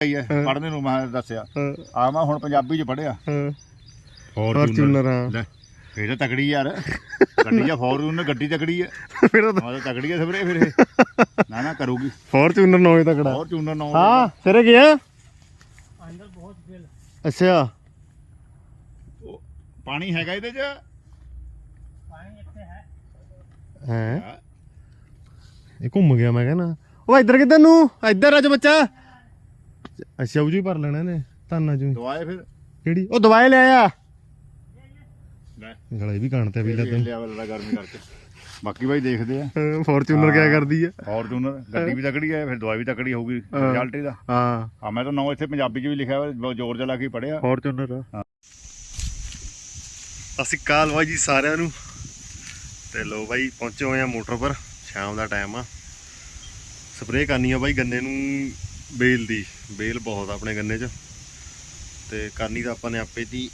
ਆਈ ਹੈ ਪੜ੍ਹਨੇ ਨੂੰ ਮੈਂ ਦੱਸਿਆ। ਆ ਮੈਂ ਹੁਣ ਪੰਜਾਬੀ ਚ ਪੜਿਆ ਫੋਰਚੂਨਰ ਹਾਂ। ਲੈ ਫੇਰ ਤਾਂ ਤਕੜੀ ਯਾਰ। ਗੱਡੀ ਆ ਫੋਰਚੂਨਰ ਗੱਡੀ ਤਕੜੀ ਹੈ ਫਿਰ ਤਾਂ ਤਕੜੀ ਹੈ ਸਭਰੇ ਫਿਰ ਇਹ। ਨਾ ਨਾ ਕਰੂਗੀ। ਫੋਰਚੂਨਰ ਨੋਏ ਤਕੜਾ ਫੋਰਚੂਨਰ ਨੌ ਹਾਂ ਸਿਰੇ ਗਿਆ? ਅੰਦਰ ਬਹੁਤ ਬਿਲ ਅੱਛਾ। ਪਾਣੀ ਹੈਗਾ ਇਹਦੇ ਚ? ਪਾਣੀ ਇੱਥੇ ਹੈ। ਹੈ? ਇਹ ਘੁੰਮ ਗਿਆ ਮੈਂ ਕਹਿੰਦਾ ਉਹ ਇੱਧਰ ਕਿੱਧਰ ਨੂੰ? ਇੱਧਰ ਅੱਜ ਬੱਚਾ। ਅੱਛਾ ਉਹ ਜੀ ਭਰ ਲੈਣਾ ਨੇ ਧਾਨਾਂ ਚੋਂ ਹੀ। ਦਵਾਏ ਫਿਰ। ਕਿਹੜੀ? ਉਹ ਦਵਾਈ ਲੈ ਆਇਆ ਲੈ। ਗਲੇ ਵੀ ਕਾਣ ਤੇ ਵੀ ਇਹ ਲੱਦਣ ਲਿਆ ਵਾਲਾ ਗਰਮੀ ਕਰਕੇ। ਬਾਕੀ ਭਾਈ ਦੇਖਦੇ ਆ। ਫੋਰਚੂਨਰ ਕਿਆ ਕਰਦੀ ਆ। ਫੋਰਚੂਨਰ ਗੱਡੀ ਵੀ ਤਕੜੀ ਹੈ ਫਿਰ ਦਵਾਈ ਵੀ ਤਕੜੀ ਹੋਊਗੀ ਰਿਜ਼ਲਟ ਇਹਦਾ। ਹਾਂ। ਆ ਮੈਂ ਤਾਂ ਨੌ ਇੱਥੇ ਪੰਜਾਬੀ ਚ ਵੀ ਲਿਖਿਆ ਹੋਇਆ ਬਹੁਤ ਜ਼ੋਰ ਜਲਾ ਕੇ ਪੜਿਆ ਫੋਰਚੂਨਰ ਅਸੀਂ ਕਾਲ ਬਾਈ ਜੀ ਸਾਰਿਆਂ ਨੂੰ। ਤੇ ਲੋ ਬਾਈ ਪਹੁੰਚੇ ਹੋਏ ਆ ਮੋਟਰ ਪਰ ਸ਼ਾਮ ਦਾ ਟਾਈਮ ਆ। ਸਪਰੇਅ ਕਰਨੀ ਆ ਬਾਈ ਗੰਨੇ ਨੂੰ ਬੇਲ ਦੀ, ਬੇਲ ਬਹੁਤ ਆ ਆਪਣੇ ਗੰਨੇ 'ਚ। ਤੇ ਕਰਨੀ ਤਾਂ ਆਪਾਂ ਨੇ ਆਪੇ ਦੀ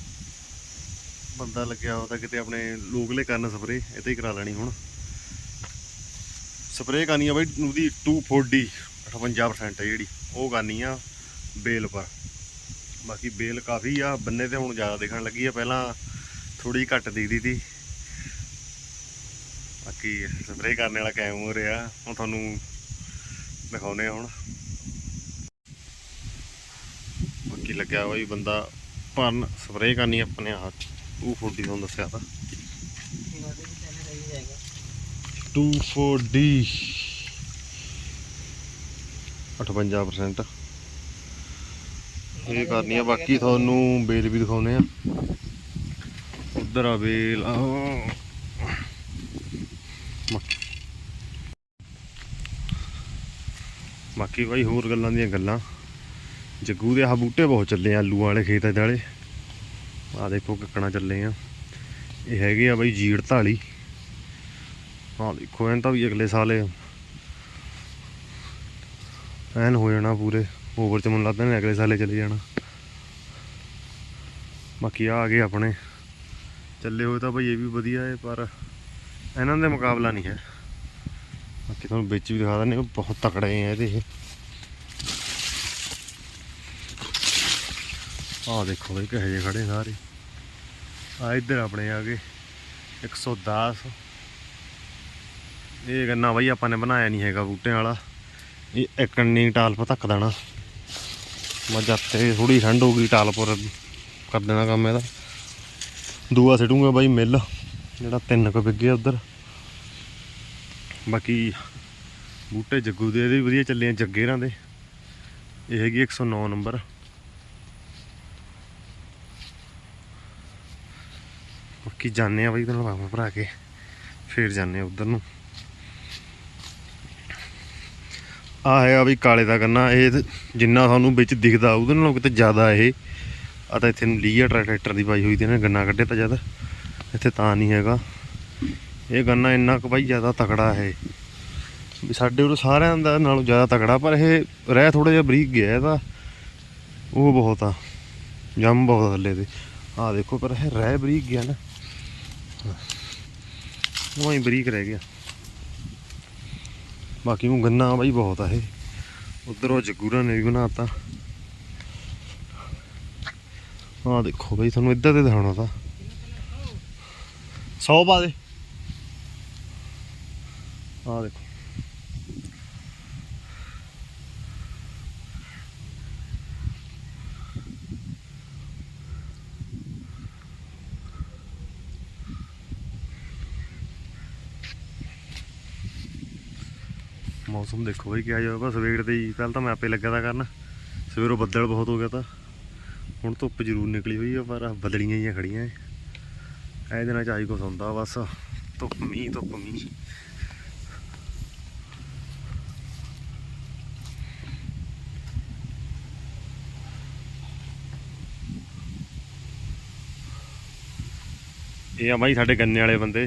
ਬੰਦਾ ਲੱਗਿਆ ਹੋਇਆ ਤਾਂ ਕਿਤੇ ਆਪਣੇ ਲੋਕਲੇ ਕਰਨ ਸਪਰੇਅ, ਇਹ ਤੇ ਹੀ ਕਰਾ ਲੈਣੀ ਹੁਣ। ਸਪਰੇਅ ਕਰਨੀ ਆ ਬਾਈ ਉਹਦੀ 240 58% ਹੈ ਜਿਹੜੀ, ਉਹ ਕਰਨੀ ਆ ਬੇਲ ਪਰ। ਬਾਕੀ ਬੇਲ ਕਾਫੀ ਆ, ਬੰਨੇ ਤੇ ਹੁਣ ਜ਼ਿਆਦਾ ਦਿਖਣ ਲੱਗੀ ਆ, ਪਹਿਲਾਂ ਥੋੜੀ ਘੱਟ ਦਿਖਦੀ ਸੀ। ਬਾਕੀ ਸਪਰੇਅ ਕਰਨ ਵਾਲਾ ਕਾਇਮ ਹੋ ਰਿਹਾ, ਹੁਣ ਤੁਹਾਨੂੰ ਦਿਖਾਉਨੇ ਆ ਹੁਣ। ਬਾਕੀ ਲੱਗਿਆ ਹੋਈ ਬੰਦਾ ਭਰਨ ਸਪਰੇਅ ਕਰਨੀ ਆਪਣੇ ਹੱਥ 240 ਤੁਹਾਨੂੰ ਦੱਸਿਆ ਤਾਂ। ਉਹਦੇ ਵੀ ਤੈਨੂੰ ਰਹੀ ਜਾਏਗਾ 240 58% ਇਹ ਕਰਨੀ ਆ, ਬਾਕੀ ਤੁਹਾਨੂੰ ਬੇਲ ਵੀ ਦਿਖਾਉਨੇ ਆ। ਉਧਰ ਆ ਬੇਲ ਆਹ। ਬਾਕੀ ਭਾਈ ਹੋਰ ਗੱਲਾਂ ਦੀਆਂ ਗੱਲਾਂ। ਜੱਗੂ ਦੇ ਆਹ ਬੂਟੇ ਬਹੁਤ ਚੱਲੇ ਆ, ਆਲੂਆਂ ਵਾਲੇ ਖੇਤ ਇਹਦੇ ਵਾਲੇ। ਆ ਦੇਖੋ ਕੱਕਣਾ ਚੱਲੇ ਆ। ਇਹ ਹੈਗੇ ਆ ਬਾਈ ਜੀੜ 48 ਹਾਂ ਦੇਖੋ, ਐਨ ਤਾਂ ਵੀ ਅਗਲੇ ਸਾਲ ਐਨ ਹੋ ਜਾਣਾ ਪੂਰੇ। ਓਵਰ ਚ ਮੈਨੂੰ ਲੱਗਦਾ ਨੇ ਅਗਲੇ ਸਾਲੇ ਚਲੇ ਜਾਣਾ। ਬਾਕੀ ਆ ਗਏ ਆਪਣੇ। ਚੱਲੇ ਹੋਏ ਤਾਂ ਭਾਈ ਇਹ ਵੀ ਵਧੀਆ ਹੈ, ਪਰ ਇਹਨਾਂ ਦੇ ਮੁਕਾਬਲਾ ਨਹੀਂ ਹੈ। ਬਾਕੀ ਤੁਹਾਨੂੰ ਵਿੱਚ ਵੀ ਦਿਖਾ ਦਿੰਦੇ ਬਹੁਤ ਤਕੜੇ ਆ ਇਹਦੇ ਆਹ ਦੇਖੋ ਬਈ ਕਿਹੋ ਜਿਹੇ ਖੜੇ ਸਾਰੇ। ਆ ਇੱਧਰ ਆਪਣੇ ਆ ਗਏ 110 ਇਹ ਗੰਨਾ ਬਾਈ ਆਪਾਂ ਨੇ ਬਣਾਇਆ ਨਹੀਂ ਹੈਗਾ ਬੂਟਿਆਂ ਵਾਲਾ। ਇਹ ਇੱਕ ਨਹੀਂ ਟਾਲ ਧੱਕ ਦੇਣਾ। ਮੱਝਾਂ ਤੇ ਥੋੜੀ ਠੰਡ ਹੋ ਗਈ ਟਾਲਪੁਰ ਕਰ ਦੇਣਾ ਕੰਮ ਇਹਦਾ। ਦੂਆ ਸਿੱਟੂਗਾ ਬਾਈ ਮਿੱਲ, ਜਿਹੜਾ ਤਿੰਨ ਕੁ ਵਿੱਗੇ ਉਧਰ। ਬਾਕੀ ਬੂਟੇ ਜੱਗੂ ਦੇ ਇਹਦੇ ਵੀ ਵਧੀਆ ਚੱਲੇ ਆ ਜੱਗੇਰਾਂ ਦੇ। ਇਹ ਹੈਗੀ 109 ਨੰਬਰ। ਬਾਕੀ ਜਾਣੇ ਆ ਬਾਈ, ਤੈਨੂੰ ਬਾਬਾ ਭਰਾ ਕੇ। ਫੇਰ ਜਾਣੇ ਆ ਉਧਰ ਨੂੰ। ਆ ਹੈਗਾ ਵੀ ਕਾਲੇ ਦਾ ਗੰਨਾ, ਇਹ ਜਿੰਨਾ ਤੁਹਾਨੂੰ ਵਿੱਚ ਦਿਖਦਾ, ਉਹਦੇ ਨਾਲੋਂ ਕਿਤੇ ਜ਼ਿਆਦਾ ਇਹ। ਆ ਤਾਂ ਇੱਥੇ ਲੀਆ ਟਰੈਕਟਰ ਦੀ ਪਾਈ ਹੋਈ ਤੇ ਇਹਨੇ ਗੰਨਾ ਕੱਢਿਆ ਤਾਂ ਜ਼ਿਆਦਾ। ਇੱਥੇ ਤਾਂ ਨਹੀਂ ਹੈਗਾ। ਇਹ ਗੰਨਾ ਇੰਨਾ ਕੁ ਬਾਈ ਜ਼ਿਆਦਾ ਤਕੜਾ ਹੈ ਵੀ ਸਾਡੇ ਉਰੇ ਸਾਰਿਆਂ ਦਾ ਨਾਲੋਂ ਜ਼ਿਆਦਾ ਤਕੜਾ, ਪਰ ਇਹ ਰਹਿ ਥੋੜਾ ਜਿਹਾ ਬਰੀਕ ਗਿਆ ਇਹਦਾ। ਉਹ ਬਹੁਤ ਆ। ਜੰਮ ਬਹੁਤ ਥੱਲੇ ਤੇ। ਆ ਦੇਖੋ, ਪਰ ਇਹ ਰਹਿ ਬਰੀਕ ਗਿਆ ਨਾ। ਉਹ ਹੀ ਬਰੀਕ ਰਹਿ ਗਿਆ। ਬਾਕੀ ਉਹ ਗੰਨਾ ਬਾਈ ਬਹੁਤ ਆ ਇਹ। ਉਧਰ ਉਹ ਜਗੂਰਾ ਨੇ ਵੀ ਬਣਾਤਾ। ਆ ਦੇਖੋ ਬਾਈ, ਤੁਹਾਨੂੰ ਇੱਧਰ ਤੇ ਦਿਖਾਉਣਾ ਤਾਂ। 100 ਪਾ ਦੇ। ਆ ਦੇਖੋ। ਮੌਸਮ ਦੇਖੋ ਬਈ ਕਿਹਾ ਜਾਊਗਾ ਸਵੇਰ ਦੇ ਹੀ, ਪਹਿਲਾਂ ਤਾਂ ਮੈਂ ਆਪੇ ਲੱਗਾ ਤਾਂ ਕਰਨ। ਸਵੇਰੋਂ ਬੱਦਲ ਬਹੁਤ ਹੋ ਗਿਆ ਤਾਂ। ਹੁਣ ਧੁੱਪ ਜ਼ਰੂਰ ਨਿਕਲੀ ਹੋਈ ਆ, ਪਰ ਬਦਲੀਆਂ ਹੀ ਖੜੀਆਂ ਐ। ਇਹ ਦਿਨਾਂ ਚ ਆਈ ਕੁਛ ਹੁੰਦਾ ਬਸ। ਧੁੱਪ, ਮੀਂਹ ਧੁੱਪ, ਮੀਂਹ। ਇਹ ਆ ਬਾਈ ਸਾਡੇ ਗੰਨੇ ਵਾਲੇ ਬੰਦੇ।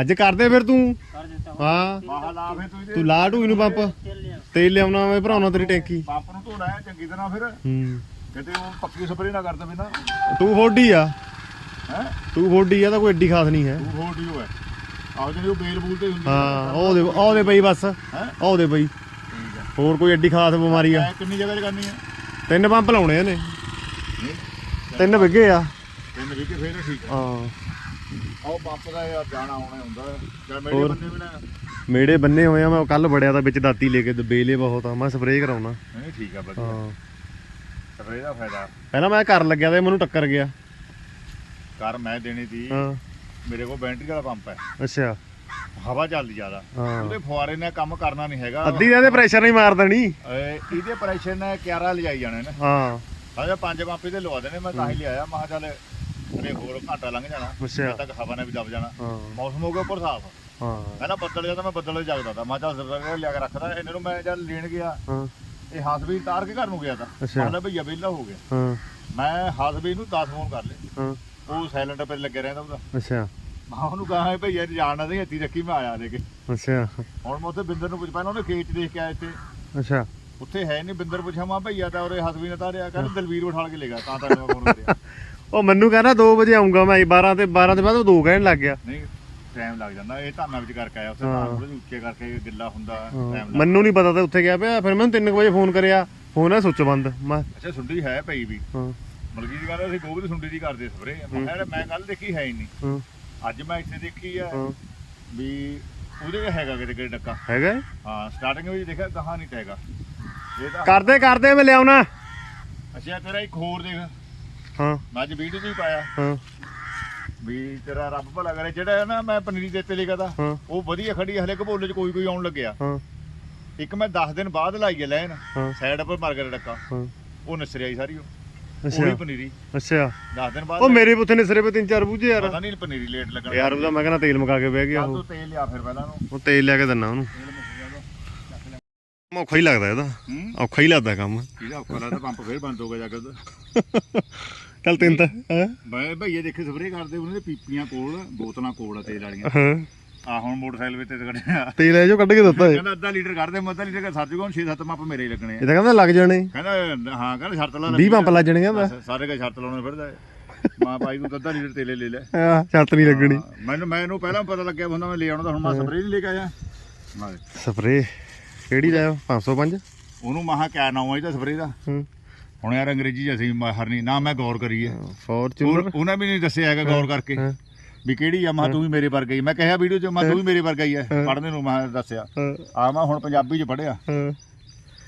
ਅੱਜ ਕਰਦੇ ਫਿਰ ਤੂੰ? ਹਾਂ। ਤੂੰ ਲਾ ਢੂਈ ਨੂੰ ਪੰਪ। ਤੇਲ ਲਿਆਉਣਾ। ਮੈਂ ਭਰਾਉਣਾ ਤੇਰੀ ਟੈਂਕੀ। ਪੰਪ ਨੂੰ ਧੋਣਾ ਹੈ ਚੰਗੀ ਤਰ੍ਹਾਂ ਫਿਰ। ਹੂੰ। ਕਿਤੇ ਉਹ ਪੱਕੀ ਸਪਰੇ ਨਾ ਕਰ ਦੇਵੇ ਨਾ। 240 ਆ। ਹੈ? 240 ਆ ਤਾਂ ਕੋਈ ਏਡੀ ਖਾਸ ਨਹੀਂ ਹੈ। 240 ਹੋਇਆ ਆਹ ਜਿਹੜੀ ਉਹ ਬੇਲ ਬੂਲ ਤੇ ਹੁੰਦੀ ਹਾਂ ਉਹ ਦੇ ਉਹ ਦੇ ਬਈ ਬਸ। ਉਹ ਦੇ ਬਈ। ਹੋਰ ਕੋਈ ਏਡੀ ਖਾਸ ਬਿਮਾਰੀ ਆ? ਕਿੰਨੀ ਜਗ੍ਹਾ 'ਚ ਕਰਨੀ ਆ? ਤਿੰਨ ਪੰਪ ਲਾਉਣੇ ਨੇ ਤਿੰਨ ਵਿਗੇ ਆ। ਤਿੰਨ ਵਿਗੇ ਫੇਰ ਠੀਕ ਆ ਹਾਂ। ਆਹ ਪੰਪ ਦਾ ਯਾਰ ਜਾਣਾ ਆਉਣਾ ਹੁੰਦਾ। ਜਾਂ ਮੇਰੇ ਹੋਰ? ਬੰਦੇ ਵੀ ਨਾ। ਮੇੜੇ ਬੰਨੇ ਹੋਏ ਆ ਮੈਂ ਕੱਲ ਬੜਿਆ ਤਾਂ ਵਿੱਚ ਦਾਤੀ ਲੈ ਕੇ ਬੇਲੇ ਬਹੁਤ ਆ ਮੈਂ ਸਪਰੇਅ ਕਰਾਉਣਾ। ਨਹੀਂ ਠੀਕ ਆ ਵਧੀਆ। ਹਾਂ। ਸਪਰੇ ਦਾ ਫਾਇਦਾ। ਪਹਿਲਾਂ ਮੈਂ ਕਰਨ ਲੱਗਿਆ ਤੇ ਮੈਨੂੰ ਟੱਕਰ ਗਿਆ। ਕਰ ਮੈਂ ਦੇਣੀ ਸੀ। ਹਾਂ। ਮੇਰੇ ਕੋਲ ਬੈਟਰੀ ਵਾਲਾ ਪੰਪ ਹੈ। ਅੱਛਾ। ਹਵਾ ਚੱਲਦੀ ਜ਼ਿਆਦਾ। ਹਾਂ। ਉਹਦੇ ਫੁਆਰੇ ਨੇ ਕੰਮ ਕਰਨਾ ਨਹੀਂ ਹੈਗਾ। ਅੱਧੀ ਦਾ ਪ੍ਰੈਸ਼ਰ ਨਹੀਂ ਮਾਰ ਦੇਣੀ। ਇਹ- ਇਹਦੇ ਪ੍ਰੈਸ਼ਰ ਨੇ 11 ਲਿਜਾਈ ਜਾਣੇ ਨੇ ਹਾਂ। ਪੰਜ ਪੰਪ ਇਹਦੇ ਲਵਾ ਦੇਣੇ ਮੈਂ ਤਾਂ ਹੀ। ਲਿਆਇਆ। ਮੈਂ ਕਿਹਾ ਚੱਲ ਅਰੇ ਹੋਰ ਘਾਟਾ ਲੰਘ ਜਾਣਾ ਅੱਛਾ। ਤੱਕ ਹਵਾ ਨੇ ਵੀ ਦਬ ਜਾਣਾ ਹਾਂ। ਮੌਸਮ ਹੋ ਗਿਆ ਉੱਪਰ ਸਾਫ਼। ਹਾਂ। ਪਹਿਲਾਂ ਬੱਦਲ ਜਾਂਦਾ ਮੈਂ ਬੱਦਲ ਜਗਦਾ ਤਾ ਮੈਂ ਚੱਲ ਜ਼ਰਾ ਲਿਆ ਕੇ ਰੱਖਦਾ ਇਹਨਾਂ ਨੂੰ ਮੈਂ ਜਦ ਲੈਣ ਗਿਆ ਹਾਂ। ਇਹ ਹਾਸਬੀ ਤਾਰ ਕੇ ਘਰ ਨੂੰ ਗਿਆ ਤਾਂ। ਅੱਛਾ। ਮਤਲਬ ਭਈਆ ਵਿਹਲਾ ਹੋ ਗਿਆ। ਹਾਂ। ਮੈਂ ਹਾਸਬੀ ਨੂੰ 10 ਫੋਨ ਕਰ ਲਏ ਹਾਂ। ਉਹ ਸਾਇਲੈਂਟ ਪਰ ਲੱਗਿਆ ਰਹਿੰਦਾ ਉਹਦਾ। ਅੱਛਾ। ਮੈਂ ਉਹਨੂੰ ਕਹਾ ਹੈ ਭਈਆ ਜਾਣਨਾ ਨਹੀਂ ਹੱਤੀ ਰੱਖੀ ਮੈਂ ਆਇਆ ਲੈ ਕੇ। ਅੱਛਾ। ਹੁਣ ਮੈਂ ਉੱਥੇ ਬਿੰਦਰ ਨੂੰ ਪੁੱਛ ਪਹਿਲਾਂ ਉਹਨੇ ਖੇਤ 'ਚ ਦੇਖ ਕੇ ਆਇਆ ਇੱਥੇ। ਅੱਛਾ। ਉੱਥੇ ਹੈ ਨਹੀਂ ਬਿੰਦਰ ਪੁੱਛਿਆ ਮੈਂ ਭਈਆ ਤਾਂ ਉਹਰੇ ਹਸਬੀ ਨੇ ਤਾਰਿਆ ਕਹਿੰਦਾ ਦਲਵੀਰ ਉਠਾਲ ਕੇ ਲੈ ਗਿਆ ਤਾਂ ਤਾਂ ਮੈਂ ਫੋਨ ਕਰਿਆ। ਉਹ ਮੈਨੂੰ ਕਹਿੰਦਾ 2 ਵਜੇ ਆਉਂਗਾ ਮੈਂ 12 ਤੇ 12 ਦੇ ਬਾਅਦ ਉਹ 2 ਕਹਿਣ ਲੱਗ ਗਿਆ। ਨਹੀਂ ਟਾਈਮ ਲੱਗ ਜਾਂਦਾ ਇਹ ਧਾਨਾ ਵਿੱਚ ਕਰਕੇ ਆਇਆ ਹਾਂ। ਧਾਨ ਥੋੜੇ ਉੱਚੇ ਕਰਕੇ ਗਿੱਲਾ ਹੁੰਦਾ ਟਾਈਮ ਲੱਗ ਮੈਨੂੰ ਨਹੀਂ ਪਤਾ ਤਾਂ ਉੱਥੇ ਗਿਆ ਪਿਆ ਫਿਰ ਮੈਨੂੰ 3 ਵਜੇ ਫੋਨ ਕਰਿਆ ਫੋਨ ਹੈ ਸੁੱਚ ਬੰਦ ਮੈਂ ਅੱਛਾ ਸੁੰਡੀ ਹੈ ਪਈ ਵੀ। ਹਾਂ। ਮਲਕੀ ਦੀ ਗੱਲ ਅਸੀਂ ਗੋਬ ਦੀ ਸੁੰਡੀ ਦੀ ਕਰਦੇ ਸਪਰੇ ਮੈਂ ਮੈਂ ਕੱਲ ਦੇਖੀ ਹੈ ਹੀ ਨਹੀਂ। ਹਾਂ। ਅੱਜ ਮੈਂ ਇੱਥੇ ਦੇਖੀ ਆ ਵੀ ਉਹਦੇ ਹੈਗਾ ਕਿਤੇ ਕਿਤੇ ਡੱਕਾ। ਹੈਗਾ? ਹਾਂ ਸਟਾਰਟਿੰਗ ਵਿੱਚ ਦੇਖਿਆ ਕਹਾ ਨਹੀਂ ਤਾਂ ਕਰਦੇ ਕਰਦੇ ਮੈਂ ਲਿਆਉਣਾ। ਅੱਛਾ ਤੇਰਾ ਇੱਕ ਹੋਰ ਦੇਖ। ਹਾਂ। ਮੈਂ ਅੱਜ ਵੀਡੀਓ ਵੀ ਪਾਇਆ। ਹਾਂ। ਵੀ ਤੇਰਾ ਰੱਬ ਭਲਾ ਕਰੇ। ਜਿਹੜਾ ਨਾ ਮੈਂ ਪਨੀਰੀ ਦੇ ਉੱਤੇ ਲਿਖਿਆ ਤਾ ਹਾਂ। ਉਹ ਵਧੀਆ ਖੜੀ ਆ, ਹਲੇ ਘਬੋਲੇ 'ਚ ਕੋਈ ਕੋਈ ਆਉਣ ਲੱਗਿਆ। ਹਾਂ। ਇੱਕ ਮੈਂ 10 ਦਿਨ ਬਾਅਦ ਲਾਈ ਹੈ ਲੈਣ ਹਾਂ। ਸਾਈਡ ਪਰ ਮਰ ਗਿਆ ਡੱਕਾ। ਹਾਂ। ਉਹ ਨਸਰੀ ਆਈ ਸਾਰੀ ਉਹ। ਉਹੀ ਅੱਛਾ ਪਨੀਰੀ। ਅੱਛਾ। 10 ਦਿਨ ਬਾਅਦ ਉਹ ਮੇਰੇ ਪੁੱਤ ਨੇ ਸਿਰੇ 'ਤੇ ਤਿੰਨ ਚਾਰ ਬੂਝੇ ਯਾਰ। ਪਤਾ ਨਹੀਂ ਪਨੀਰੀ ਲੇਟ ਲੱਗਣਾ ਯਾਰ ਉਹਦਾ ਮੈਂ ਕਹਿੰਦਾ ਤੇਲ ਮੁਕਾ ਕੇ ਬਹਿ ਗਿਆ ਉਹ। ਤੂੰ ਤੇਲ ਲਿਆ ਫਿਰ ਪਹਿਲਾਂ ਨੂੰ ਉਹ ਤੇਲ ਲਿਆ ਕੇ ਦਿੰਨਾ ਉਹਨੂੰ। ਤੇਲ ਮੁੱਕ ਗਿਆ ਉਹਦਾ। ਚੱਕ ਲੈ। ਔਖਾ ਹੀ ਲੱਗਦਾ ਇਹਦਾ। ਹੂੰ? ਔਖਾ ਹੀ ਲੱਗਦਾ ਕੰਮ। ਇਹਦਾ ਔਖਾ ਲੱਗਦਾ ਪੰਪ ਫੇਰ ਬੰਦ ਹੋ ਗਿਆ ਜਾ ਕੇ ਉਹਦਾ ਚੱਲ ਤਿੰਨ ਤਾਂ ਹੈਂ? ਮੈਂ ਭਈਏ ਦੇਖੇ ਸਪਰੇ ਕਰਦੇ ਉਹਨਾਂ ਦੇ ਪੀਪੀਆਂ ਕੋਲ ਬੋਤਲਾਂ ਕੋਲ ਆ ਤੇਲ ਵਾਲੀਆਂ। ਹਾਂ। ਆ ਹੁਣ ਮੋਟਰਸਾਈਕਲ ਵਿੱਚ ਤੇ ਕੱਢਿਆ ਤੇਲ ਇਹ ਜੋ ਕੱਢ ਕੇ ਦਿੱਤਾ ਇਹ ਕਹਿੰਦਾ ਅੱਧਾ ਲੀਟਰ ਕੱਢਦੇ ਮੈਂ ਅੱਧਾ ਲੀਟਰ ਕਰ ਸੱਜ ਹੁਣ 6-7 ਪੰਪ ਮੇਰੇ ਹੀ ਲੱਗਣੇ ਆ। ਇਹ ਤਾਂ ਕਹਿੰਦਾ ਲੱਗ ਜਾਣੇ। ਕਹਿੰਦਾ ਹਾਂ ਕਹਿੰਦਾ ਸ਼ਰਤ ਲਾ 20 ਪੰਪ ਲੱਗ ਜਾਣੇ ਕਹਿੰਦਾ ਸਾਰੇ ਕਾ ਸ਼ਰਤ ਲਾਉਣੇ ਫਿਰਦਾ ਹੈ। ਮਾਂ ਭਾਈ ਨੂੰ ਅੱਧਾ ਲੀਟਰ ਤੇਲੇ ਲੈ ਲੈ। ਆ ਛੱਤ ਨਹੀਂ ਲੱਗਣੀ। ਹਾਂ, ਮੈਨੂੰ ਮੈਨੂੰ ਪਹਿਲਾਂ ਪਤਾ ਲੱਗਿਆ ਹੁੰਦਾ ਮੈਂ ਲੈ ਆਉਣਾ ਤਾਂ ਹੁਣ ਮੈਂ ਸਪਰੇ ਨਹੀਂ ਲੈ ਕੇ ਆਇਆ। ਮੈਂ ਸਪਰੇ ਕਿਹੜੀ ਦਾ? 505 ਉਹਨੂੰ ਮਹਾ ਕਿਆ ਨਾਮ ਹੈ ਇਹਦਾ ਸਪਰੇ ਦਾ। ਹੁਣ ਯਾਰ ਅੰਗਰੇਜ਼ੀ 'ਚ ਅਸੀਂ ਮਾਹਰ ਨਹੀਂ ਨਾ ਮੈਂ ਗੌਰ ਕਰੀ ਹੈ ਉਹਨਾਂ ਵੀ ਨਹੀਂ ਦੱਸਿਆ ਹੈਗਾ ਗੌਰ ਕਰਕੇ ਵੀ ਕਿਹੜੀ ਆ। ਮਾ ਤੂੰ ਵੀ ਮੇਰੇ ਵਰਗਾ ਹੀ ਮੈਂ ਕਿਹਾ ਵੀਡੀਓ 'ਚ ਮਾ ਤੂੰ ਵੀ ਮੇਰੇ ਵਰਗਾ ਹੀ ਹੈ। ਪੜਨੇ ਨੂੰ ਮੈਂ ਦੱਸਿਆ। ਆ ਮੈਂ ਹੁਣ ਪੰਜਾਬੀ 'ਚ ਪੜਿਆ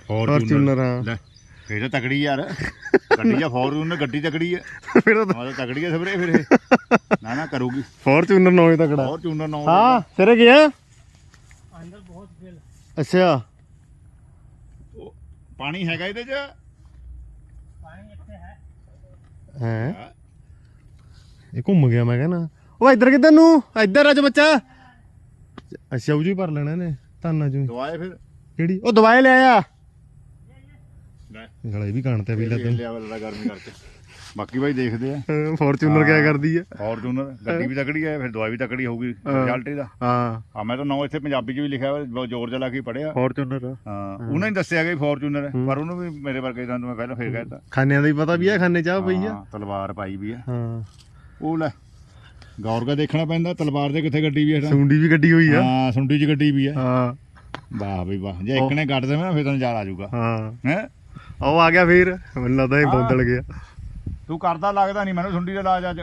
ਫੋਰਚੂਨਰ। ਲੈ ਫੇਰ ਤਾਂ ਤਕੜੀ ਯਾਰ। ਗੱਡੀ ਆ ਫੋਰਚੂਨਰ ਗੱਡੀ ਤਕੜੀ ਆ। ਫਿਰ ਤਾਂ ਤਕੜੀ ਆ ਸਬਰੇ ਫਿਰ ਇਹ। ਨਾ ਨਾ ਕਰੂਗੀ। ਫੋਰਚੂਨਰ ਨੌਂ ਤਕੜਾ ਫੋਰਚੂਨਰ ਨੌਂ ਹਾਂ ਸਿਰੇ ਗਿਆ? ਅੱਛਾ। ਪਾਣੀ ਹੈਗਾ ਇਹਦੇ 'ਚ? ਪਾਣੀ ਇੱਥੇ ਹੈ। ਹੈ? ਇਹ ਘੁੰਮ ਗਿਆ ਮੈਂ ਕਹਿੰਦਾ ਉਹ ਇੱਧਰ ਕਿੱਧਰ ਨੂੰ? ਇੱਧਰ ਆ ਜਾ ਬੱਚਾ। ਅੱਛਾ ਉਹ ਜੀ ਭਰ ਲੈਣਾ ਇਹਨੇ। ਧਾਨਾਂ ਚੋਂ ਹੀ। ਦਵਾਏ ਫਿਰ। ਕਿਹੜੀ? ਉਹ ਦਵਾਈ ਲੈ। ਆ ਲੈ ਸਾਲਾ ਇਹ ਵੀ ਕਾਣ ਤੇ ਵੀ ਲੱਦਣ ਲਿਆ ਵਾਲਾ ਗਰਮੀ ਕਰਕੇ। ਬਾਕੀ ਭਾਈ ਦੇਖਦੇ ਆ। ਫੋਰਚੂਨਰ ਕਿਆ ਕਰਦੀ ਆ। ਫੋਰਚੂਨਰ ਗੱਡੀ ਵੀ ਤਕੜੀ ਹੈ ਫਿਰ ਦਵਾਈ ਵੀ ਤਕੜੀ ਹੋਊਗੀ ਰਿਜ਼ਲਟ ਇਹਦਾ। ਹਾਂ। ਆ ਮੈਂ ਤਾਂ ਨੌ ਇੱਥੇ ਪੰਜਾਬੀ 'ਚ ਵੀ ਲਿਖਿਆ ਹੋਇਆ ਬਹੁਤ ਜ਼ੋਰ ਜਲਾ ਕੇ ਪੜਿਆ ਫੋਰਚੂਨਰ ਹਾਂ ਉਹਨਾਂ ਨੇ ਦੱਸਿਆ ਕਿ ਫੋਰਚੂਨਰ ਹੈ। ਪਰ ਉਹਨੂੰ ਵੀ ਮੇਰੇ ਵਰਗੇ ਦਾ ਮੈਂ ਪਹਿਲਾਂ ਫੇਰ ਕਹਿਤਾ। ਖਾਨਿਆਂ ਦਾ ਹੀ ਪਤਾ ਵੀ ਆ ਖਾਨੇ ਚਾਹ ਪਈ ਆ। ਹਾਂ, ਤਲਵਾਰ ਪਾਈ ਵੀ ਆ। ਹਾਂ। ਉਹ ਲੈ ਗੌਰ ਕਾ ਦੇਖਣਾ ਪੈਂਦਾ ਤਲਵਾਰ ਦੇ ਕਿੱਥੇ ਗੱਡੀ ਵੀ ਹੈ ਸੁੰਡੀ ਵੀ ਗੱਡੀ ਹੋਈ ਆ। ਹਾਂ ਸੁੰਡੀ 'ਚ ਗੱਡੀ ਵੀ ਆ। ਹਾਂ। ਵਾਹ ਬਈ ਵਾਹ ਜੇ ਇੱਕ ਨੇ ਕੱਢ ਦੇਵੇ ਨਾ ਫਿਰ ਤਾਂ ਨਜ਼ਾਰਾ ਆ ਜਾਊਗਾ। ਹਾਂ। ਹੈ? ਉਹ ਆ ਗਿਆ ਫੇਰ ਮੈਨੂੰ ਲੱਗਦਾ ਇਹ ਬੋਦਲ ਗਿਆ। ਤੂੰ ਕਰਦਾ ਲੱਗਦਾ ਨਹੀਂ ਮੈਨੂੰ ਸੁੰਡੀ ਦਾ ਇਲਾਜ ਅੱਜ।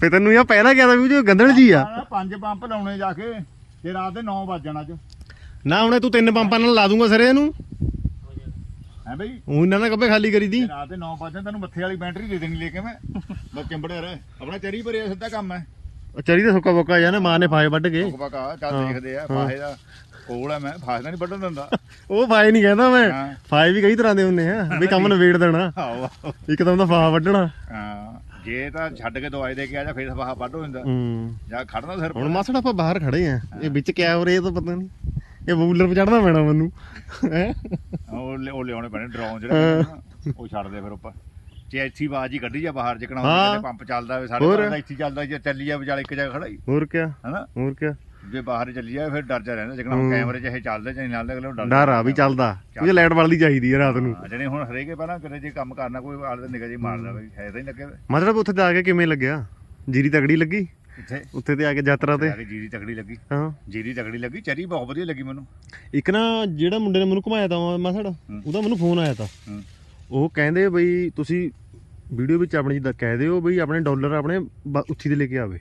ਫੇ ਤੈਨੂੰ ਇਹ ਪਹਿਲਾਂ ਕਿਹਾ ਵੀ ਉਹ ਗੰਦਣ ਜੀ ਆ। ਪੰਜ ਪੰਪ ਲਾਉਣੇ ਜਾ ਕੇ ਤੇ ਰਾਤ ਦੇ 9 ਵਜਣ ਅੱਜ। ਨਾ ਹੁਣੇ ਤੂੰ ਤਿੰਨ ਪੰਪਾਂ ਨਾਲ ਲਾ ਦੂੰਗਾ ਸਿਰੇ ਇਹਨੂੰ ਹੈ ਬਈ? ਉਹ ਇਹਨਾਂ ਨਾਲ ਕੱਬੇ ਖਾਲੀ ਕਰੀ ਦੀ ਤੇ ਰਾਤ ਦੇ 9 ਵਜਣ ਤੈਨੂੰ ਮੱਥੇ ਵਾਲੀ ਬੈਟਰੀ ਦੇ ਦੇਣੀ ਲੈ ਕੇ ਮੈਂ। ਬਸ ਚੰਬੜਿਆ ਰਹਿ। ਆਪਣਾ ਚਰੀ ਭਰੇ ਸਿੱਧਾ ਕੰਮ ਹੈ। ਚਰੀ ਦਾ ਸੁੱਕਾ ਬੋਕਾ ਜਾਂ ਨਾ ਮਾਂ ਨੇ ਫਾਇ ਵੱਢ ਕੇ। ਬਕਾ ਚੱਲ ਦੇਖਦੇ ਆ ਪਾਹੇ ਦਾ। ਕੋਲ ਹੈ ਮੈਂ ਫਾਹੇ ਦਾ ਨਹੀਂ ਵੱਢਣ ਦਿੰਦਾ। ਉਹ ਫਾਏ ਨਹੀਂ ਕਹਿੰਦਾ ਮੈਂ। ਹਾਂ। ਵੀ ਕਈ ਤਰ੍ਹਾਂ ਦੇ ਹੁੰਦੇ ਆ। ਵੀ ਕੰਮ ਨਵੇੜ ਦੇਣਾ। ਆਓ ਆਓ। ਇੱਕ ਤਾਂ ਉਹਦਾ ਫਾਹਾ ਵੱਢਣਾ। ਹਾਂ। ਜੇ ਤਾਂ ਛੱਡ ਕੇ ਦਵਾਈ ਦੇ ਕੇ ਆ ਜਾ ਫਿਰ ਫਾਹਾ ਵੱਢ ਹੋ ਜਾਂਦਾ। ਹੂੰ। ਜਾਂ ਖੜਨਾ ਸਿਰ ਹੁਣ ਮਾਸੜ ਆਪਾਂ ਬਾਹਰ ਖੜੇ ਆ। ਇਹ ਵਿੱਚ ਕਿਆ ਹੋ ਰਿਹਾ ਇਹ ਤਾਂ ਪਤਾ ਨਹੀਂ ਇਹ ਬੂਲਰ 'ਤੇ ਚੜਨਾ ਪੈਣਾ ਮੈਨੂੰ। ਹੈ? ਉਹ ਲਿ- ਉਹ ਲਿਆਉਣੇ ਪੈਣੇ ਡਰੋਨ ਜਿਹੜੇ ਹੁੰਦੇ ਨਾ, ਉਹ ਛੱਡਦੇ ਫਿਰ ਉੱਪਰ। ਜੇ ਇੱਥੀ ਆਵਾਜ਼ ਹੀ ਕੱਢੀ ਜਾ ਬਾਹਰ ਜਿਕਣਾ ਹਾਂ। ਉਹਦੇ ਪੰਪ ਚੱਲਦਾ ਹੋਵੇ ਸਾਡੇ ਹੋਰ। ਘਰ ਦਾ ਇੱਥੇ ਚੱਲਦਾ ਜੇ ਚੱਲੀ ਜਾ ਵਿਚਾਲੇ ਇੱਕ ਜਗ੍ਹਾ ਖੜਾ ਹੀ। ਹੋਰ ਕਿਆ? ਹਨਾ? ਹੋਰ ਕਿਆ? ਜੇ ਬਾਹਰ ਚੱਲੀ ਜਾਵੇ ਫਿਰ ਡਰ ਜਾ ਰਹਿੰਦਾ ਜਿਕਣਾ। ਕੈਮਰੇ 'ਚ ਇਹ ਚੱਲਦੇ ਚਾਹੇ ਨਾਲ ਅਗਲੇ ਨੂੰ ਡਰ ਡਰ ਆ ਵੀ ਚੱਲਦਾ। ਕਿਉਂਕਿ ਲਾਈਟ ਬਲਦੀ ਚਾਹੀਦੀ ਹੈ ਰਾਤ ਨੂੰ। ਜਿਹੜੇ ਹੁਣ ਹਰੇਕੇ ਪਹਿਲਾਂ ਕਦੇ ਜੇ ਕੰਮ ਕਰਨਾ ਕੋਈ ਆਲੇ ਨਿਗਾਹ ਜੀ ਮਾਰਦਾ ਬਈ ਹੈ ਤਾਂ ਹੀ ਲੱਗੇ। ਮਤਲਬ ਉੱਥੇ ਆ ਕੇ ਕਿਵੇਂ ਲੱਗਿਆ? ਜੀਰੀ ਤਗੜੀ ਲੱਗੀ? ਇੱਥੇ ਉੱਥੇ ਤੇ ਆ ਕੇ ਯਾਤਰਾ ਤੇ? ਜੀਰੀ ਤਕੜੀ ਲੱਗੀ। ਹਾਂ। ਜੀਰੀ ਤਕੜੀ ਲੱਗੀ ਚਰੀ ਬਹੁਤ ਵਧੀਆ ਲੱਗੀ ਮੈਨੂੰ। ਇੱਕ ਨਾ ਜਿਹੜਾ ਮੁੰਡੇ ਨੇ ਮੈਨੂੰ ਘੁਮਾਇਆ ਤਾ ਮਾਸੜ ਉਹਦਾ ਮੈਨੂੰ ਫੋਨ ਆਇਆ ਤਾ। ਉਹ ਕਹਿੰਦੇ ਬਈ ਤੁਸੀਂ ਵੀਡੀਓ ਵਿੱਚ ਆਪਣੇ ਜਿੱਦਾਂ ਕਹਿ ਦਿਓ ਬਈ ਆਪਣੇ ਡਾਲਰ ਆਪਣੇ ਉੱਥੀ ਦੇ ਲੈ ਕੇ ਆਵੇ।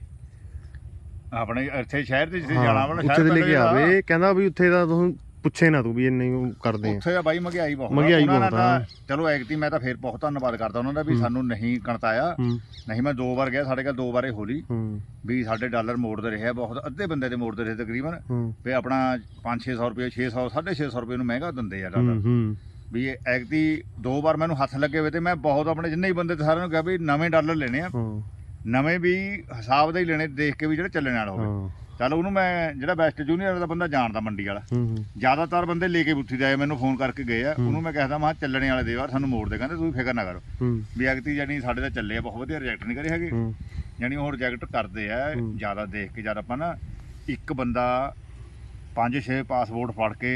ਆਪਣੇ ਇੱਥੇ ਸ਼ਹਿਰ ਦੇ ਜਿੱਥੇ ਜਾਣਾ ਵਾਲਾ ਉੱਥੇ ਦੇ ਲੈ ਕੇ। ਆਵੇ। ਕਹਿੰਦਾ ਵੀ ਉੱਥੇ ਦਾ ਤੁਸੀਂ ਪੁੱਛੇ ਨਾ ਤੂੰ ਵੀ ਇੰਨੇ ਉਹ ਕਰਦੇ ਆ। ਉੱਥੇ ਦਾ ਬਾਈ ਮਹਿੰਗਾਈ ਬਹੁਤ ਆ। ਮਹਿੰਗਾਈ ਉਹਨਾਂ ਬਹੁਤ ਆ। ਤਾਂ- ਚਲੋ ਐਗਤੀ ਮੈਂ ਤਾਂ ਫੇਰ ਬਹੁਤ ਧੰਨਵਾਦ ਕਰਦਾ ਉਹਨਾਂ ਦਾ ਵੀ ਸਾਨੂੰ ਨਹੀਂ ਕਣਤਾਇਆ। ਹੂੰ। ਨਹੀਂ ਮੈਂ ਦੋ ਵਾਰ ਗਿਆ ਸਾਡੇ ਕੋਲ ਦੋ ਵਾਰੇ ਹੋਲੀ। ਹੂੰ। ਵੀ ਸਾਡੇ ਡਾਲਰ ਮੋੜਦੇ ਰਹੇ ਆ ਬਹੁਤ ਅੱਧੇ ਬੰਦੇ ਦੇ ਮੋੜਦੇ ਰਹੇ ਤਕਰੀਬਨ। ਹੂੰ। ਵੀ ਆਪਣਾ 5-600 ਰੁਪਏ 600 650 ਰੁਪਏ ਨੂੰ ਮਹਿੰਗਾ ਦਿੰਦੇ ਆ ਡਾਲਰ। ਹੂੰ ਵੀ ਐਗਤੀ ਦੋ ਵਾਰ ਮੈਨੂੰ ਹੱਥ ਲੱਗੇ ਹੋਏ ਤੇ ਮੈਂ ਬਹੁਤ ਆਪਣੇ ਜਿੰਨੇ ਹੀ ਬੰਦੇ ਤੇ ਸਾਰਿਆਂ ਨੂੰ ਕਿਹਾ ਵੀ ਨਵੇਂ ਡਾਲਰ ਲੈਣੇ ਆ। ਹਾਂ। ਨਵੇਂ ਵੀ ਹਿਸਾਬ ਦੇ ਹੀ ਲੈਣੇ ਦੇਖ ਕੇ ਵੀ ਜਿਹੜੇ ਚੱਲਣ ਵਾਲਾ ਹੋਵੇ। ਚੱਲ ਉਹਨੂੰ ਮੈਂ ਜਿਹੜਾ ਬੈਸਟ ਜੂਨੀਅਰ ਦਾ ਬੰਦਾ ਜਾਣਦਾ ਮੰਡੀ ਵਾਲਾ। ਜ਼ਿਆਦਾਤਰ ਬੰਦੇ ਲੈ ਕੇ ਬੁੱਥੀ ਦੇ ਆਏ ਮੈਨੂੰ ਫੋਨ ਕਰਕੇ ਗਏ ਆ। ਉਹਨੂੰ ਮੈਂ ਕਹਿੰਦਾ ਮੈਂ ਚੱਲਣੇ ਵਾਲੇ ਦੇ ਵਾਰ ਸਾਨੂੰ ਮੋੜ ਦੇ। ਕਹਿੰਦੇ ਤੁਸੀਂ ਫਿਕਰ ਨਾ ਕਰੋ। ਵੀ ਅਗਤੀ ਜਾਨੀ ਸਾਡੇ ਤਾਂ ਚੱਲੇ ਆ ਬਹੁਤ ਵਧੀਆ ਰਿਜੈਕਟ ਨਹੀਂ ਕਰੇ ਹੈਗੇ। ਜਾਨੀ ਉਹ ਰਿਜੈਕਟ ਕਰਦੇ ਆ ਜ਼ਿਆਦਾ ਦੇਖ ਕੇ ਜਦ ਆਪਾਂ ਨਾ ਇੱਕ ਬੰਦਾ 5-6 ਪਾਸਪੋਰਟ ਫੜ ਕੇ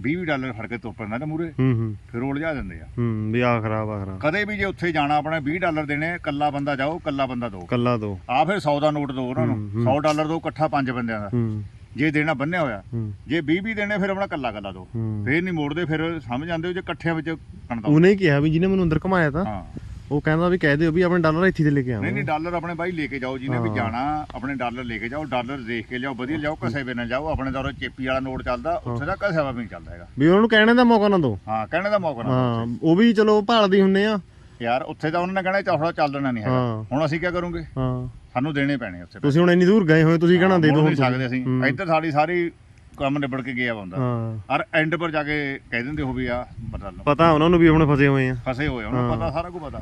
20 ਡਾਲਰ ਫੜ ਕੇ ਤੁਰ ਪੈਂਦਾ ਨਾ ਮੂਰੇ ਹੂੰ ਹੂੰ। ਫਿਰ ਉਹ ਦਿੰਦੇ ਆ। ਹੂੰ ਵੀ ਆ ਖਰਾਬ ਆ ਖਰਾਬ। ਕਦੇ ਵੀ ਜੇ ਉੱਥੇ ਜਾਣਾ ਆਪਣੇ 20 ਡਾਲਰ ਦੇਣੇ ਕੱਲਾ ਬੰਦਾ ਜਾਓ ਕੱਲਾ ਬੰਦਾ ਦੋ। ਕੱਲਾ ਦੋ। ਆ ਫਿਰ 100 ਦਾ ਨੋਟ ਦੋ ਉਹਨਾਂ ਨੂੰ। 100 ਡਾਲਰ ਦੋ ਇਕੱਠਾ ਪੰਜ ਬੰਦਿਆਂ ਦਾ। ਹੂੰ। ਜੇ ਦੇਣਾ ਬੰਨਿਆ ਹੋਇਆ। ਜੇ 20 20 ਦੇਣੇ ਫਿਰ ਆਪਣਾ ਕੱਲਾ ਕੱਲਾ ਦੋ। ਫੇਰ ਨਹੀਂ ਮੋੜਦੇ ਫਿਰ ਸਮਝ ਜਾਂਦੇ ਹੋ ਜੇ ਇਕੱਠਿਆਂ ਵਿੱਚ ਕਣਦਾ ਉਹਨੇ ਕਿਹਾ ਵੀ ਜਿਹਨੇ ਮੈਨੂੰ ਅੰਦਰ ਘੁਮਾਇਆ ਤਾਂ। ਹਾਂ। ਉਹ ਕਹਿੰਦਾ ਵੀ ਕਹਿ ਦਿਓ ਵੀ ਆਪਣੇ ਡਾਲਰ ਇੱਥੇ ਦੇ ਲੈ ਕੇ ਨਹੀਂ ਆਵਾਂ। ਨਹੀਂ ਡਾਲਰ ਆਪਣੇ ਬਾਈ ਲੈ ਕੇ ਜਾਓ ਜਿਹਨੇ ਵੀ। ਜਾਣਾ ਆਪਣੇ ਡਾਲਰ ਲੈ ਕੇ ਜਾਓ ਡਾਲਰ ਦੇਖ ਕੇ ਲਿਆਓ ਵਧੀਆ ਲਿਆਓ ਕਸੇ ਵੇ ਨਾ ਜਾਓ ਆਪਣੇ ਦੌਰ ਚੇਪੀ ਵਾਲਾ ਨੋਟ ਚੱਲਦਾ ਉੱਥੇ ਦਾ ਕਸੇ ਵਾ ਨਹੀਂ ਚੱਲਦਾ ਹੈਗਾ। ਵੀ ਉਹਨਾਂ ਨੂੰ ਕਹਿਣੇ ਦਾ ਮੌਕਾ ਨਾ ਦਿਓ ਹਾਂ ਕਹਿਣੇ ਦਾ ਮੌਕਾ ਨਾ ਹਾਂ ਉਹ ਵੀ ਚਲੋ ਭਾਲਦੇ ਹੁੰਨੇ ਆ। ਯਾਰ ਉੱਥੇ ਤਾਂ ਉਹਨਾਂ ਨੇ ਕਹਿਣਾ ਚੌੜਾ ਚੱਲਣਾ ਨਹੀਂ ਹੈਗਾ। ਹੁਣ ਅਸੀਂ ਕੀ ਕਰੂੰਗੇ? ਹਾਂ। ਸਾਨੂੰ ਦੇਣੇ ਪੈਣੇ ਉੱਥੇ ਤੁਸੀਂ ਹੁਣ ਇੰਨੀ ਦੂਰ ਗਏ ਹੋਏ ਤੁਸੀਂ ਕਹਿਣਾ ਦੇ ਦਿਓ ਨਹੀਂ ਸਕਦੇ ਅਸੀਂ। ਇੱਧਰ ਸਾਡੀ ਸਾਰੀ ਕੰਮ ਨਿਬੜ ਕੇ ਗਿਆ ਬੰਦਾ। ਹਾਂ। ਔਰ ਐਂਡ ਪਰ ਜਾ ਕੇ ਕਹਿ ਦਿੰਦੇ ਹੋ ਵੀ ਆ ਲਓ ਪਤਾ ਉਹਨਾਂ ਨੂੰ ਵੀ ਆਪਣੇ ਫਸੇ ਹੋਏ ਆ। ਫਸੇ ਹੋਏ ਉਹਨਾਂ ਨੂੰ ਪਤਾ ਸਾਰਾ ਕੁਝ ਪਤਾ।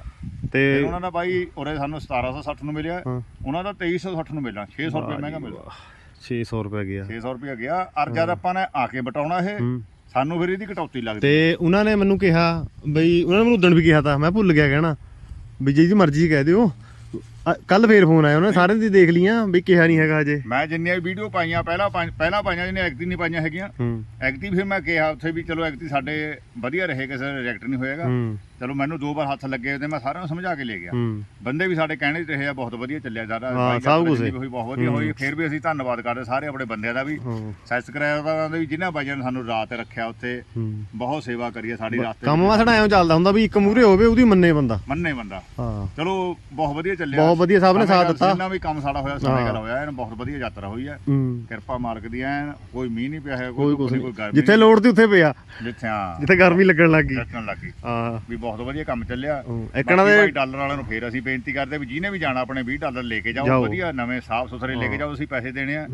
ਤੇ ਫਿਰ ਉਹਨਾਂ ਦਾ ਬਾਈ ਉਰੇ ਸਾਨੂੰ 1760 ਨੂੰ ਮਿਲਿਆ। ਉਹਨਾਂ ਦਾ 2360 ਨੂੰ ਮਿਲਣਾ 600 ਰੁਪਏ ਮਹਿੰਗਾ ਮਿਲਦਾ 600 ਰੁਪਏ ਗਿਆ। 600 ਰੁਪਏ ਗਿਆ। ਔਰ ਜਦ ਆਪਾਂ ਨੇ ਆ ਕੇ ਬਟਾਉਣਾ ਇਹ ਸਾਨੂੰ ਫਿਰ ਇਹਦੀ ਕਟੌਤੀ ਲੱਗਦੀ ਤੇ ਉਹਨਾਂ ਨੇ ਮੈਨੂੰ ਕਿਹਾ ਬਈ ਉਹਨਾਂ ਨੇ ਮੈਨੂੰ ਉਦਣ ਵੀ ਕਿਹਾ ਤਾਂ ਮੈਂ ਭੁੱਲ ਗਿਆ ਕਹਿਣਾ। ਵੀ ਜਿਹਦੀ ਮਰਜ਼ੀ ਕਹਿ ਦਿਓ। ਕੱਲ ਫੇਰ ਫੋਨ ਆਇਆ ਉਹਨਾਂ ਸਾਰਿਆਂ ਦੀ ਦੇਖ ਲੀਆਂ ਵੀ ਕਿਹਾ ਨਹੀਂ ਹੈਗਾ ਅਜੇ ਮੈਂ ਜਿੰਨੀਆਂ ਵੀ ਵੀਡੀਓ ਪਾਈਆਂ ਪਹਿਲਾਂ ਪੰਜ- ਪਹਿਲਾਂ ਪਾਈਆਂ ਜਿਹਨੇ ਐਕਟੀ ਨਹੀਂ ਪਾਈਆਂ ਹੈਗੀਆਂ। ਹੂੰ। ਐਕਟੀ ਫਿਰ ਮੈਂ ਕਿਹਾ ਉੱਥੇ ਵੀ ਚਲੋ ਐਕਟੀ ਸਾਡੇ ਵਧੀਆ ਰਹੇ ਕਿਸੇ ਦਾ ਰਿਜੈਕਟ ਨਹੀਂ ਹੋਏਗਾ ਹੂੰ। ਚਲੋ ਮੈਨੂੰ ਦੋ ਵਾਰ ਹੱਥ ਲੱਗੇ ਤੇ ਮੈਂ ਸਾਰਿਆਂ ਨੂੰ ਸਮਝਾ ਕੇ ਲੈ ਗਿਆ। ਹੂੰ। ਬੰਦੇ ਵੀ ਸਾਡੇ ਕਹਿਣੇ 'ਚ ਰਹੇ ਆ ਬਹੁਤ ਵਧੀਆ ਚੱਲਿਆ ਸਾਰਾ। ਹਾਂ, ਬਾਈ ਸਭ ਆਪਣੇ ਕੁਛ। ਹੋਈ ਬਹੁਤ ਵਧੀਆ ਹੋਈ। ਫਿਰ ਵੀ ਅਸੀਂ ਧੰਨਵਾਦ ਕਰਦੇ ਸਾਰੇ ਆਪਣੇ ਬੰਦਿਆਂ ਦਾ ਵੀ। ਹਾਂ। ਸਬਸਕ੍ਰਾਈਬਰਾਂ ਦਾ ਵੀ ਜਿਨ੍ਹਾਂ ਬਾਈਆਂ ਨੇ ਸਾਨੂੰ ਰਾਤ ਰੱਖਿਆ ਉੱਥੇ ਹੂੰ। ਬਹੁਤ ਸੇਵਾ ਕਰੀ ਹੈ ਸਾਡੀ ਰਾਤ ਕੰਮ ਵਾਸਣਾ ਐਂ ਚੱਲਦਾ ਹੁੰਦਾ ਵੀ ਇੱਕ ਮੂਰੇ ਹੋਵੇ ਉਹਦੀ ਮੰਨੇ ਬੰਦਾ। ਮੰਨੇ ਬੰਦਾ। ਹਾਂ। ਚਲੋ ਬਹੁਤ ਵਧੀਆ ਚੱਲਿਆ। ਬਹੁਤ ਵਧੀਆ ਸਭ ਨੇ ਸਾਥ ਦਿੱਤਾ। ਜਿੰਨਾ ਵੀ ਕੰਮ ਸਾਡਾ ਹੋਇਆ ਹਾਂ। ਗੱਲ ਹੋਇਆ ਐਨ ਬਹੁਤ ਵਧੀਆ ਯਾਤਰਾ ਹੋਈ ਹੈ ਹੂੰ। ਕਿਰਪਾ ਮਾਲਕ ਦੀ ਐਨ ਕੋਈ ਮੀਂਹ ਨਹੀਂ ਪਿਆ ਹੈ ਕੋਈ ਕੁਛ ਕੋਈ ਗਰਮੀ ਜਿੱਥੇ ਲੋੜ ਤੇ ਉੱਥੇ ਪਿਆ। ਨਹੀਂ। ਜਿੱਥੇ ਹਾਂ। ਜਿੱਥੇ ਗਰਮੀ ਲੱਗਣ ਲੱਗੀ ਰੱਖਣ ਲੱਗੀ ਹਾਂ। ਵੀ ਬਹੁਤ ਵਧੀਆ ਕੰਮ ਚੱਲਿਆ। ਇੱਕਣਾ ਦੇ ਡਾਲਰ ਵਾਲਿਆਂ ਨੂੰ ਫੇਰ ਅਸੀਂ ਬੇਨਤੀ ਕਰਦੇ ਵੀ ਜਿਹਨੇ ਵੀ ਜਾਣਾ ਆਪਣੇ 20 ਡਾਲਰ ਲੈ ਕੇ ਜਾਓ। ਵਧੀਆ ਨਵੇਂ ਸਾਫ਼ ਸੁਥਰੇ ਲੈ ਕੇ ਜਾਓ ਅਸੀਂ ਪੈਸੇ ਦੇਣੇ ਆ।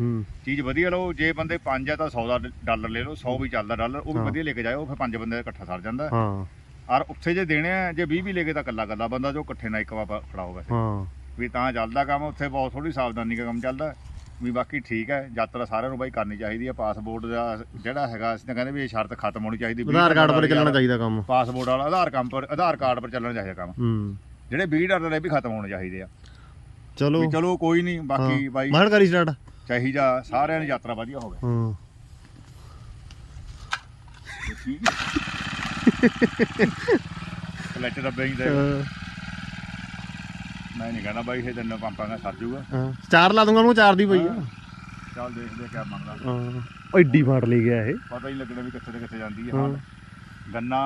ਚੀਜ਼ ਵਧੀਆ ਲਓ ਜੇ ਬੰਦੇ 5 ਆ ਤਾਂ 100 ਦਾ ਡਾਲਰ ਲੈ ਲਓ 100 ਵੀ ਚੱਲਦਾ ਡਾਲਰ ਉਹ ਵੀ। ਵਧੀਆ ਲੈ ਕੇ ਜਾਓ ਫਿਰ ਪੰਜ ਬੰਦੇ ਦਾ ਇਕੱਠਾ ਸਰ ਜਾਂਦਾ। ਹਾਂ। ਔਰ ਉੱਥੇ ਜੇ ਦੇਣੇ ਆ ਜੇ 20 ਵੀ ਲੈ ਕੇ ਤਾਂ ਕੱਲਾ ਕੱਲਾ ਬੰਦਾ ਜੋ ਇਕੱਠੇ ਨਾਲ ਇੱਕ ਵਾਰ ਫੜਾਓ ਵੈਸੇ। ਹਾਂ। ਵੀ ਤਾਂ ਚੱਲਦਾ ਕੰਮ ਉੱਥੇ ਬਹੁਤ ਥੋੜੀ ਸਾਵਧਾਨੀ ਦਾ ਕੰਮ ਚੱਲਦਾ। ਵੀ ਬਾਕੀ ਠੀਕ ਹੈ ਯਾਤਰਾ ਸਾਰਿਆਂ ਨੂੰ ਬਾਈ ਕਰਨੀ ਚਾਹੀਦੀ ਹੈ ਪਾਸਪੋਰਟ ਦਾ ਜਿਹੜਾ ਹੈਗਾ ਅਸੀਂ ਤਾਂ ਕਹਿੰਦੇ ਵੀ ਇਹ ਸ਼ਰਤ ਖਤਮ ਹੋਣੀ ਚਾਹੀਦੀ ਆਧਾਰ ਕਾਰਡ ਪਰ ਚੱਲਣਾ ਚਾਹੀਦਾ ਕੰਮ। ਪਾਸਪੋਰਟ ਵਾਲਾ ਆਧਾਰ ਕੰਮ ਪਰ ਆਧਾਰ ਕਾਰਡ ਪਰ ਚੱਲਣਾ ਚਾਹੀਦਾ ਕੰਮ। ਜਿਹੜੇ 20 ਡਾਲਰ ਇਹ ਵੀ ਖਤਮ ਹੋਣੇ ਚਾਹੀਦੇ ਆ। ਚਲੋ। ਚਲੋ ਕੋਈ ਨਹੀਂ ਬਾਕੀ ਬਾਈ ਮਾਰ ਕਰੀ ਸਟਾਰਟ ਚਾਹੀਦਾ ਸਾਰਿਆਂ ਦੀ ਯਾਤਰਾ ਵਧੀਆ ਹੋਵੇ। ਹਾਂ। ਕਲਚ ਦੱਬੇ ਹੀ। ਦੇ ਮੈਂ ਨਹੀਂ ਕਹਿੰਦਾ ਬਾਈ ਇਹ ਦਿਨ ਪੰਪਾਂ ਦਾ ਸਰ ਹਾਂ। ਚਾਰ ਲਾ ਦੂੰਗਾ ਉਹਨੂੰ ਚਾਰ ਦੀ ਪਈ ਆ। ਚੱਲ ਦੇਖਦੇ ਕਿਆ ਬਣਦਾ। ਹਾਂ। ਉਹ ਏਡੀ ਫਾੜ ਲਈ ਗਿਆ ਇਹ। ਪਤਾ ਹੀ ਲੱਗਣਾ ਵੀ ਕਿੱਥੇ ਤੇ ਕਿੱਥੇ ਜਾਂਦੀ ਹੈ ਹਾਂ। ਗੰਨਾ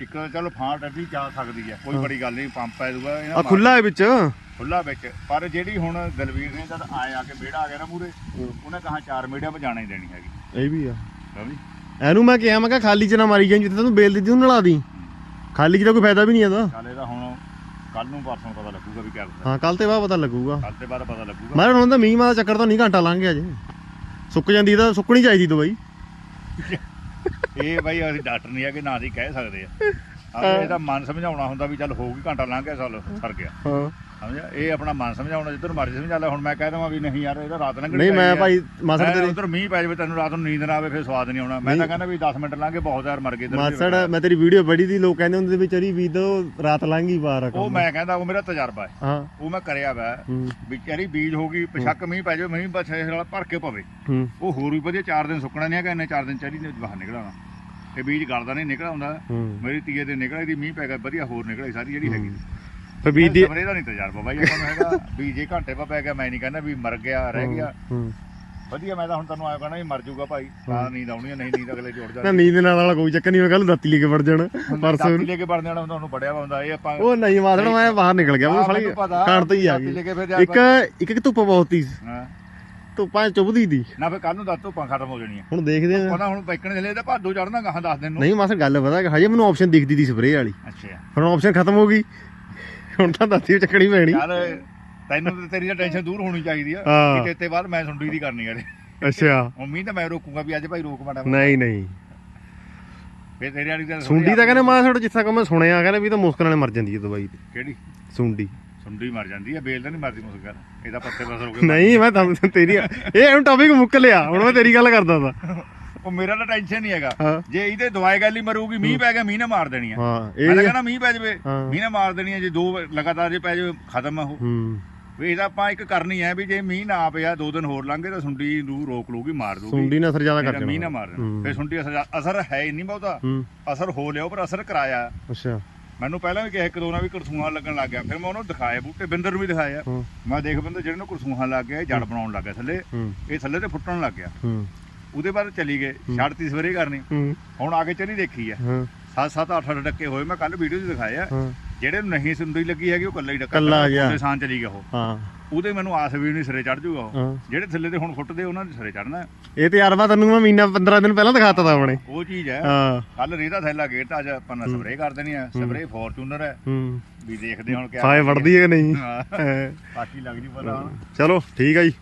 ਇੱਕ ਤਾਂ ਚਲੋ ਫਾਂਟ ਅੱਧੀ ਜਾ ਸਕਦੀ ਹੈ ਕੋਈ ਬੜੀ ਗੱਲ ਨਹੀਂ ਪੰਪ ਹੈ ਦੂਗਾ ਆ ਖੁੱਲਾ ਹੈ ਵਿੱਚ? ਖੁੱਲਾ ਵਿੱਚ। ਪਰ ਜਿਹੜੀ ਹੁਣ ਦਲਵੀਰ ਨੇ ਜਦ ਆਏ ਆ ਕੇ ਵਿਹੜਾ ਆ ਗਿਆ ਨਾ ਮੂਰੇ ਉਹਨੇ ਕਹਾ ਚਾਰ ਮੇੜਿਆਂ 'ਚ ਜਾਣਾ ਹੀ ਦੇਣੀ ਹੈਗੀ। ਇਹ ਵੀ ਆ। ਸਮਝੀ? ਇਹਨੂੰ ਮੈਂ ਕਿਹਾ ਮੈਂ ਕਿਹਾ ਖਾਲੀ ਚ ਨਾ ਮਾਰੀ ਜਾਈਂ ਜਿੱਥੇ ਤੈਨੂੰ ਬੇਲ ਦਿੱਤੀ ਉਹਨੂੰ ਨਲਾ ਦੀ ਖਾਲੀ ਚ ਤਾਂ ਕੋਈ ਫਾਇਦਾ ਵੀ ਨਹੀਂ ਹੁਣ ਕੱਲ ਨੂੰ ਪਰਸੋਂ ਪਤਾ ਲੱਗੂਗਾ ਵੀ ਕਿਆ ਹੁੰਦਾ। ਹਾਂ ਕੱਲ ਤੇ ਬਾਅਦ ਪਤਾ ਲੱਗੂਗਾ। ਕੱਲ ਤੇ ਬਾਅਦ ਪਤਾ ਲੱਗੂਗਾ। ਮੈਂ ਹੁਣ ਤਾਂ ਮੀਂਹ ਮਾ ਦਾ ਚੱਕਰ ਤਾਂ ਨਹੀਂ ਘੰਟਾ ਲੰਘ ਗਿਆ ਜੇ। ਸੁੱਕ ਜਾਂਦੀ ਤਾਂ ਸੁੱਕਣੀ ਚਾਹੀਦੀ ਦਵਾਈ ਇਹ ਬਾਈ ਅਸੀਂ ਡਾਕਟਰ ਨਹੀਂ ਆ ਕਿ ਨਾ ਦੀ ਕਹਿ ਸਕਦੇ ਆ। ਆਹ ਇਹਦਾ ਮਨ ਸਮਝਾਉਣਾ ਹੁੰਦਾ ਵੀ ਚੱਲ ਹੋਊਗੀ ਘੰਟਾ ਲੰਘ ਗਿਆ ਚੱਲ ਸਰ ਗਿਆ। ਹਾਂ। ਸਮਝਿਆ? ਇਹ ਆਪਣਾ ਮਨ ਸਮਝਾਉਣਾ ਜਿੱਧਰ ਮਰਜ਼ੀ ਸਮਝਾ ਲੈ। ਹੁਣ ਮੈਂ ਕਹਿ ਦਵਾਂ ਵੀ ਨਹੀਂ ਯਾਰ ਇਹਦਾ ਰਾਤ ਲੰਘਣੀ ਨਹੀਂ ਮੈਂ ਭਾਈ ਮਾਸੜ ਤੇਰੀ ਉਧਰ ਮੀਂਹ ਪੈ ਜਾਵੇ ਤੈਨੂੰ ਰਾਤ ਨੂੰ ਨੀਂਦ ਨਾ ਆਵੇ ਫਿਰ ਸਵਾਦ ਨਹੀਂ ਆਉਣਾ। ਮੈਂ ਤਾਂ ਕਹਿੰਦਾ ਵੀ 10 ਮਿੰਟ ਲੰਘੇ ਬਹੁਤ ਯਾਰ ਮਰ ਗਏ ਵੀ ਮਾਸੜ ਮੈਂ ਤੇਰੀ ਵੀਡੀਓ ਬੜੀ ਦੀ ਲੋਕ ਕਹਿੰਦੇ ਹੁੰਦੇ ਵੀ ਚਰੀ ਬੀਜ ਦੋ ਰਾਤ ਲੰਘੀ ਬਾਹਰ ਉਹ ਮੈਂ ਕਹਿੰਦਾ ਉਹ ਮੇਰਾ ਤਜਰਬਾ ਹੈ। ਉਹ ਮੈਂ ਕਰਿਆ ਵਾ ਵੀ ਚਰੀ ਬੀਜ ਹੋ ਗਈ ਪਛੱਕ ਮੀਂਹ ਪੈ ਜਾਵੇ ਮੀਂਹ ਬਸ ਇਸ ਨਾਲ ਭਰ ਕੇ ਪਵੇ। ਉਹ ਹੋਰ ਵੀ ਵਧੀਆ 4 ਦਿਨ ਸੁੱਕਣਾ ਨਹੀਂ ਹੈਗਾ ਇੰਨੇ 4 ਦਿਨ ਚਰੀ ਨੇ ਬਾਹਰ ਨਿਕਲਣਾ ਇਹ ਬੀਜ ਗਲਦਾ ਨਹੀਂ ਨਿਕਲ ਆਉਂਦਾ ਮੇਰੀ ਤੀਏ ਦੇ ਨਿਕਲਿਆ ਦੀ ਮੀਂਹ ਪੈ ਗਿਆ ਵਧੀਆ ਹੋਰ ਨਿਕਲੀ ਸਾਰੀ ਜਿਹੜੀ ਹੈਗੀ। ਫੇ ਬੀਜ ਦੀ ਸਪਰੇ ਦਾ ਨਹੀਂ ਤਜਰਬਾ ਬਾਈ ਆਪਾਂ ਨੂੰ ਹੈਗਾ ਵੀ ਜੇ ਘੰਟੇ ਪਾ ਪੈ ਗਿਆ ਮੈਂ ਨਹੀਂ ਕਹਿੰਦਾ ਵੀ ਮਰ ਗਿਆ ਰਹਿ ਗਿਆ। ਹੂੰ। ਵਧੀਆ ਮੈਂ ਤਾਂ ਹੁਣ ਤੈਨੂੰ ਆਇਆ ਕਹਿਣਾ ਵੀ ਮਰ ਜਾਊਗਾ ਭਾਈ। ਤਾਂ ਨੀਂਦ ਆਉਣੀ ਨਹੀਂ ਨੀਂਦ ਅਗਲੇ ਜੋੜ ਨਾ ਜਾ ਨੀਂਦ ਨਾਲ ਵਾਲਾ ਕੋਈ ਚੱਕਰ ਨਹੀਂ ਮੈਂ ਕੱਲ ਦਾਤੀ ਲੈ ਕੇ ਵੜ ਜਾਣਾ ਪਰਸੋਂ। ਦਾਤੀ ਲੈ ਕੇ ਵੜਨ ਜਾਣਾ ਉਹਨੂੰ ਬੜਿਆ ਹੁੰਦਾ ਇਹ ਆਪਾਂ ਉਹ ਨਹੀਂ ਮਾਸੜ ਮੈਂ ਬਾਹਰ ਨਿਕਲ ਗਿਆ ਉਹ ਸਾਲੀ ਪਤਾ, ਖਾਣ ਤੋਂ ਹੀ ਆ ਗਈ। ਇੱਕ ਇੱਕ ਧੁੱਪ ਬਹੁਤ ਸੀ। ਹਾਂ। ਧੁੱਪਾਂ ਚੁੱਭਦੀ ਦੀ ਨਾ ਫਿਰ ਕੱਲ ਨੂੰ ਦੱਸ ਧੁੱਪਾਂ ਖਤਮ ਹੋ ਜਾਣੀਆਂ। ਹੁਣ ਦੇਖਦੇ ਆ। ਉਹਨਾਂ ਹੁਣ ਪੈਕਣ ਲਈ ਤਾਂ ਭਾਦੋ ਚੜਨਾ ਗਾਹਾਂ ਦੱਸ ਦਿਨ ਨੂੰ। ਨਹੀਂ ਮਾਸੜ ਗੱਲ ਪਤਾ ਹਜੇ ਮੈਨੂੰ ਆਪਸ਼ਨ ਦਿਖਦੀ ਦੀ ਸਪਰੇਅ ਵਾਲੀ। ਅੱਛਾ। ਹੁਣ ਆਪਸ਼ਨ ਖਤਮ ਹੋ ਗਈ। ਹੁਣ ਤਾਂ ਦਾਤੀ ਚੱਕਣੀ ਪੈਣੀ। ਯਾਰ ਤੈਨੂੰ ਤੇ ਤੇਰੀ ਟੈਨਸ਼ਨ ਦੂਰ ਹੋਣੀ ਚਾਹੀਦੀ ਆ। ਹਾਂ। ਕਿ ਤੇਤੇ ਬਾਅਦ ਮੈਂ ਸੁੰਡੀ ਦੀ ਕਰਨੀ ਆ ਅੱਛਾ। ਮੰਮੀ ਤਾਂ ਮੈਂ ਰੋਕੂਗਾ ਵੀ ਅੱਜ ਭਾਈ ਰੋਕ ਮਾੜਾ ਨਹੀਂ ਨਹੀਂ। ਫੇ ਤੇਰੇ ਵਾਲੀ ਤਾਂ ਸੁੰਡੀ ਤਾਂ ਕਹਿੰਦੇ ਮਾਸੜ ਜਿੱਥਾ ਕਿ ਮੈਂ ਸੁਣਿਆ ਕਹਿੰਦੇ ਵੀ ਤਾਂ ਮੁਸਕਲ ਨਾਲ ਮਰ ਜਾਂਦੀ ਹੈ ਦਵਾਈ ਤੇ ਕਿਹੜੀ? ਸੁੰਡੀ। ਸੁੰਡੀ ਮਰ ਜਾਂਦੀ ਆ ਬੇਲ ਤਾਂ ਨਹੀਂ ਮਰਦੀ ਮੁਸਕਰ ਇਹਦਾ ਪੱਤੇ ਬਸ ਰੋਕੇ ਨਹੀਂ ਮੈਂ ਤਾਂ ਤੇਰੀ ਇਹ ਹੁਣ ਟੌਪਿਕ ਮੁੱਕ ਲਿਆ ਹੁਣ ਮੈਂ ਤੇਰੀ ਗੱਲ ਕਰਦਾ ਤਾ। ਉਹ ਮੇਰਾ ਤਾਂ ਟੈਨਸ਼ਨ ਨਹੀਂ ਹੈਗਾ। ਜੇ ਇਹਦੇ ਦਵਾਈ ਗੱਲ ਹੀ ਮਰੂਗੀ ਮੀਂਹ ਪੈ ਗਿਆ ਮੀਂਹ ਨੇ ਮਾਰ ਦੇਣੀ ਆ। ਹਾਂ ਇਹ ਕਹਿੰਦਾ ਮੀਂਹ ਪੈ ਜਾਵੇ। ਮੀਂਹ ਨੇ ਮਾਰ ਦੇਣੀ ਆ ਜੇ ਦੋ ਲਗਾਤਾਰ ਜੇ ਪੈ ਜਾਵੇ ਖਤਮ ਆ ਉਹ। ਵੀ ਇਹਦਾ ਆਪਾਂ ਇੱਕ ਕਰਨੀ ਹੈ ਵੀ ਜੇ ਮੀਂਹ ਨਾ ਪਿਆ ਦੋ ਦਿਨ ਹੋਰ ਲੰਘੇ ਤਾਂ ਸੁੰਡੀ ਨੂੰ ਰੋਕ ਲੂਗੀ ਮਾਰ ਦੂਗੀ ਸੁੰਡੀ ਨਾਲ ਅਸਰ ਜ਼ਿਆਦਾ ਕਰ ਮੇਰਾ ਮੀਂਹ ਨਾ ਮਾਰ। ਦੇਣਾ। ਫੇ ਸੁੰਡੀ ਅਸਰ ਹੈ ਹੀ ਨਹੀਂ ਬਹੁਤਾ। ਅਸਰ ਹੋ ਲਿਆ ਪਰ ਅਸਰ ਕਰਾਇਆ। ਅੱਛਾ। ਮੈਨੂੰ ਪਹਿਲਾਂ ਵੀ ਕਿਹਾ ਇੱਕ ਦੋ ਨਾਲ ਵੀ ਕਰਸੂਹਾਂ ਲੱਗਣ ਲੱਗ ਗਿਆ। ਫਿਰ ਮੈਂ ਉਹਨੂੰ ਦਿਖਾਇਆ ਬੂਟੇ ਬਿੰਦਰ ਨੂੰ ਵੀ ਦਿਖਾਇਆ। ਮੈਂ ਦੇਖ ਬੰਦੇ ਜਿਹੜੇ ਨੂੰ ਕਰਸੂਹਾਂ ਲੱਗ ਗਿਆ ਜੜ ਬਣਾਉਣ ਲੱਗ ਗਿਆ ਥੱਲੇ। ਇਹ ਥੱਲੇ ਤੇ ਫੁੱਟਣ ਲੱਗ ਗਿਆ। ਉਹਦੇ ਬਾਅਦ ਚਲੀ ਗਏ ਛੱਡਤੀ ਸਵੇਰੇ ਕਰਨੀ। ਹੁਣ ਆ ਕੇ ਚਲੀ ਦੇਖੀ ਆ। 7 7 8 8 ਡੱਕੇ ਹੋਏ ਮੈਂ ਕੱਲ ਵੀਡੀਓ 'ਚ ਦਿਖਾਇਆ ਜਿਹੜੇ ਨੂੰ ਨਹੀਂ ਸੁੰਡੀ ਲੱਗੀ ਹੈਗੀ ਉਹ ਕੱਲਾ ਹੀ ਡੱਕਾ ਕੱਲਾ ਗਿਆ। ਨਿਸ਼ਾਨ ਚਲੀ ਗਿਆ ਉਹ। ਹਾਂ। ਉਹਦੇ ਮੈਨੂੰ ਆਸ ਵੀ ਨਹੀਂ ਸਿਰੇ ਚੜ ਜਾਊਗਾ ਉਹ। ਜਿਹੜੇ ਥੱਲੇ ਤੇ ਹੁਣ ਫੁੱਟਦੇ ਉਹਨਾਂ ਦੇ ਸਿਰੇ ਚੜਨਾ ਇਹ ਤੇ ਅਰਵਾ ਤੈਨੂੰ ਮੈਂ ਮਹੀਨਾ 15 ਦਿਨ ਪਹਿਲਾਂ ਦਿਖਾਤਾ ਤਾ ਆਪਣੇ ਉਹ ਚੀਜ਼ ਹੈ। ਹਾਂ। ਕੱਲ ਰੇਦਾ ਥੈਲਾ ਗੇਟ ਅੱਜ ਆਪਾਂ ਨੇ ਸਪਰੇਅ ਕਰ ਦੇਣੀ ਆ। ਸਪਰੇਅ ਫੋਰਚੂਨਰ ਹੈ। ਵੀ ਦੇਖਦੇ ਹੁਣ ਕਿਆ ਸਾਏ ਵੜਦੀ ਹੈ ਕਿ ਨਹੀਂ। ਬਾਕੀ ਲੱਗ ਜੂ ਪਤਾ ਚਲੋ ਠੀਕ ਆ ਜੀ।